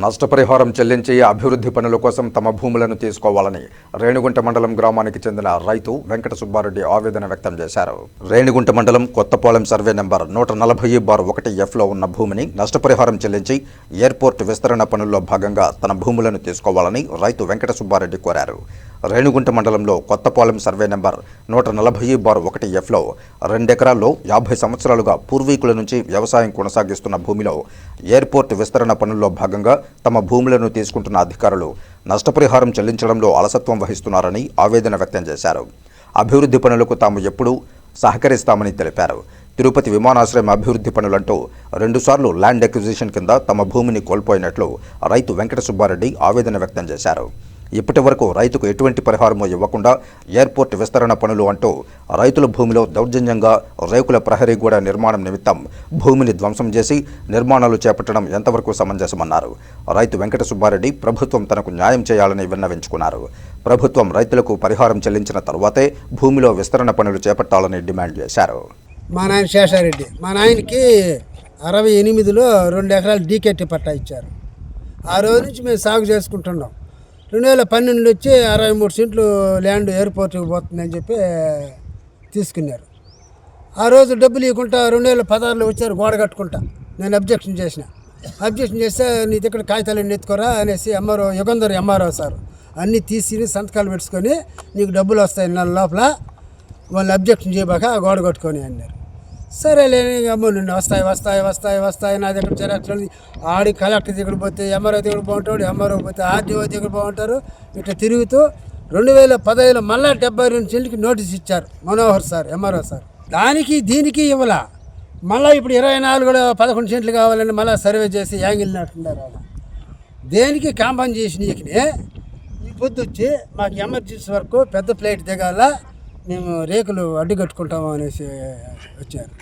నష్టపరిహారం చెల్లించి అభివృద్ధి పనుల కోసం తమ భూములను తీసుకోవాలని రేణిగుంట మండలం గ్రామానికి చెందిన రైతు వెంకట సుబ్బారెడ్డి ఆవేదన వ్యక్తం చేశారు. రేణిగుంట మండలం కొత్తపాలెం సర్వే నెంబర్ నూట నలభై బార్ ఒకటి ఎఫ్లో ఉన్న భూమిని నష్టపరిహారం చెల్లించి ఎయిర్పోర్ట్ విస్తరణ పనుల్లో భాగంగా తన భూములను తీసుకోవాలని రైతు వెంకట సుబ్బారెడ్డి కోరారు. రేణుగుంట మండలంలో కొత్తపాలెం సర్వే నెంబర్ నూట నలభై బార్ ఒకటి ఎఫ్లో రెండెకరాల్లో యాభై సంవత్సరాలుగా పూర్వీకుల నుంచి వ్యవసాయం కొనసాగిస్తున్న భూమిలో ఎయిర్పోర్ట్ విస్తరణ పనుల్లో భాగంగా తమ భూములను తీసుకుంటున్న అధికారులు నష్టపరిహారం చెల్లించడంలో అలసత్వం వహిస్తున్నారని ఆవేదన వ్యక్తం చేశారు. అభివృద్ధి పనులకు తాము ఎప్పుడూ సహకరిస్తామని తెలిపారు. తిరుపతి విమానాశ్రయం అభివృద్ధి పనులంటూ రెండుసార్లు ల్యాండ్ ఎక్విజిషన్ కింద తమ భూమిని కోల్పోయినట్లు రైతు వెంకట సుబ్బారెడ్డి ఆవేదన వ్యక్తం చేశారు. ఇప్పటి వరకు రైతుకు ఎటువంటి పరిహారమో ఇవ్వకుండా ఎయిర్పోర్ట్ విస్తరణ పనులు అంటూ రైతుల భూమిలో దౌర్జన్యంగా రేకుల ప్రహరీ గోడ నిర్మాణం నిమిత్తం భూమిని ధ్వంసం చేసి నిర్మాణాలు చేపట్టడం ఎంతవరకు సమంజసమన్నారు. రైతు వెంకట సుబ్బారెడ్డి ప్రభుత్వం తనకు న్యాయం చేయాలని విన్నవించుకున్నారు. ప్రభుత్వం రైతులకు పరిహారం చెల్లించిన తరువాతే భూమిలో విస్తరణ పనులు చేపట్టాలని డిమాండ్ చేశారు. మా నాయన శేషారెడ్డి మా నాయనకి అరవై ఎనిమిదిలో రెండు ఎకరాలు డీకెట్టి పట్టా ఇచ్చారు. ఆ రోజు నుంచి మేము సాగు చేసుకుంటున్నాం. రెండు వేల పన్నెండు వచ్చి అరవై మూడు సెంట్లు ల్యాండ్ ఎయిర్పోర్ట్కి పోతుందని చెప్పి తీసుకున్నారు. ఆ రోజు డబ్బులు ఇవ్వకుండా రెండు వేల పదహారులో వచ్చారు గోడ కట్టుకుంటా. నేను అబ్జెక్షన్ చేసిన. అబ్జెక్షన్ చేస్తే నీ దగ్గర కాగితాలు ఎత్తుకోరా అనేసి ఎంఆర్ఓ యుగంధర్ ఎంఆర్ఓ సార్ అన్నీ తీసి సంతకాలు పెట్టుకొని నీకు డబ్బులు వస్తాయి నెల లోపల వాళ్ళు అబ్జెక్షన్ చేయబాక ఆ గోడ కట్టుకొని అన్నారు. సరే లేని వస్తాయి వస్తాయి వస్తాయి వస్తాయి నా దగ్గర జరాక్స్ ఆడి కలెక్టర్ దగ్గర పోతే ఎంఆర్ఓ దగ్గర బాగుంటాడు ఎంఆర్ఓ పోతే ఆర్డీఓ దగ్గర బాగుంటారు ఇట్లా తిరుగుతూ రెండు వేల పదహైదులో మళ్ళా డెబ్బై రెండు సెంట్లకి నోటీస్ ఇచ్చారు మనోహర్ సార్ ఎంఆర్ఓ సార్. దానికి దీనికి ఇవ్వాల. మళ్ళీ ఇప్పుడు ఇరవై నాలుగులో పదకొండు సెంట్లు కావాలని మళ్ళీ సర్వే చేసి యాంగిల్ నాటున్నారు ఆయన. దేనికి కాంపన్ చేసిన ఈ పొద్దు వచ్చి మాకు ఎమర్జెన్సీ వరకు పెద్ద ప్లేట్ దిగాల మేము రేకులు అడ్డు కట్టుకుంటాము అనేసి వచ్చారు.